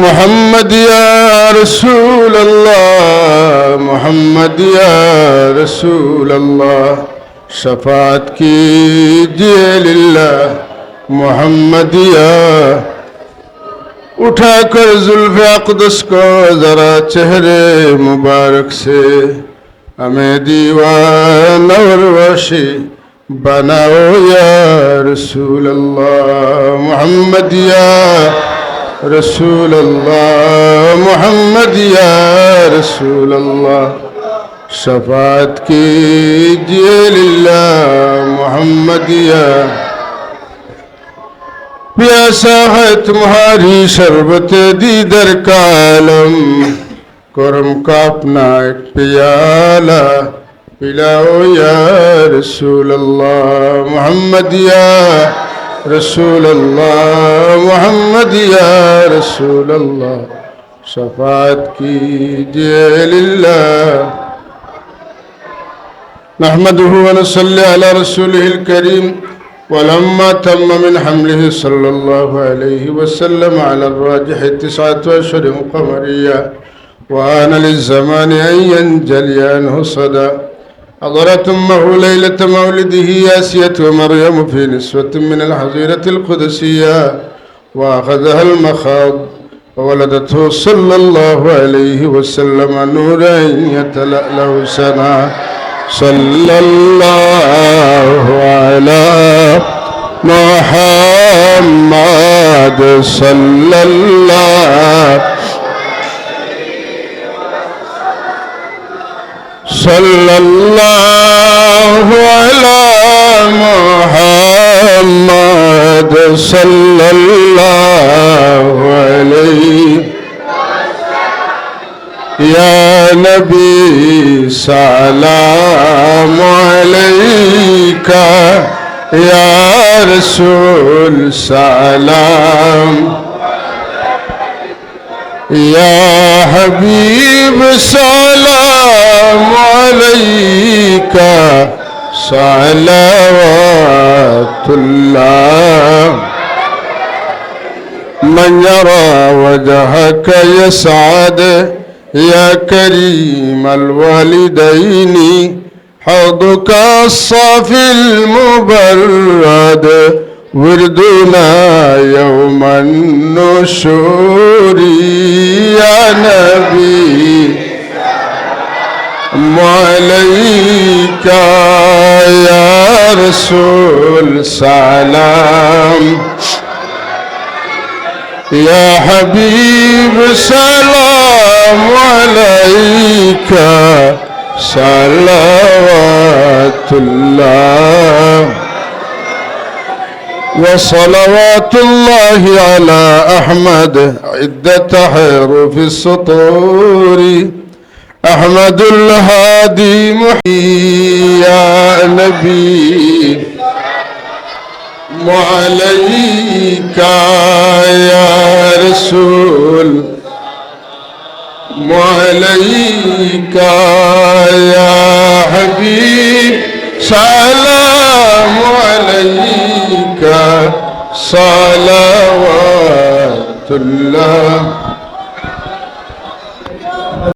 محمد يا رسول اللہ محمد یا رسول اللہ شفاعت کیجئے للہ محمد یا اٹھا کر زلف اقدس کو ذرا چہرے مبارک سے ہمیں دیوان اور وشی بناؤ یا رسول اللہ محمد یا رسول اللہ محمد یا رسول اللہ شفاعت کیجئے للہ محمد یا پیاسا ہے تمہاری شربت دیدر کا عالم کرم کا اپنا ایک پیالہ پلاؤ یا رسول اللہ محمد یا رسول الله محمد يا رسول الله. شفاعت کیجئے لله نحمده ونصلي على رسوله الكريم. ولما تم من حمله صلى الله عليه وسلم على الراجح تسعة أشهر قمرية وآن للزمان أن ينجلي عنه صدى. حضرت أمه ليلة مولده ياسية ومريم في نسوة من الحظيرة القدسية وأخذها المخاض وولدته صلى الله عليه وسلم نورا يتلأله سنا صلى الله على محمد صلى الله صلى الله على محمد صلى الله عليه يا نبي سلام عليك يا رسول سلام يا حبيب سلام عليك. صلوات الله. من يرى وجهك يسعد يا كريم الوالدين. حوضك الصافي المبرد وردنا يوم النشور. يا نبي. عليك يا رسول سلام. يا حبيب سلام عليك. صلوات الله. وصلوات الله على أحمد. عدة حروف السطور. أحمد الهادي محيي يا نبي. عليك يا رسول. عليك يا حبيب. سلام عليك. صلوات الله.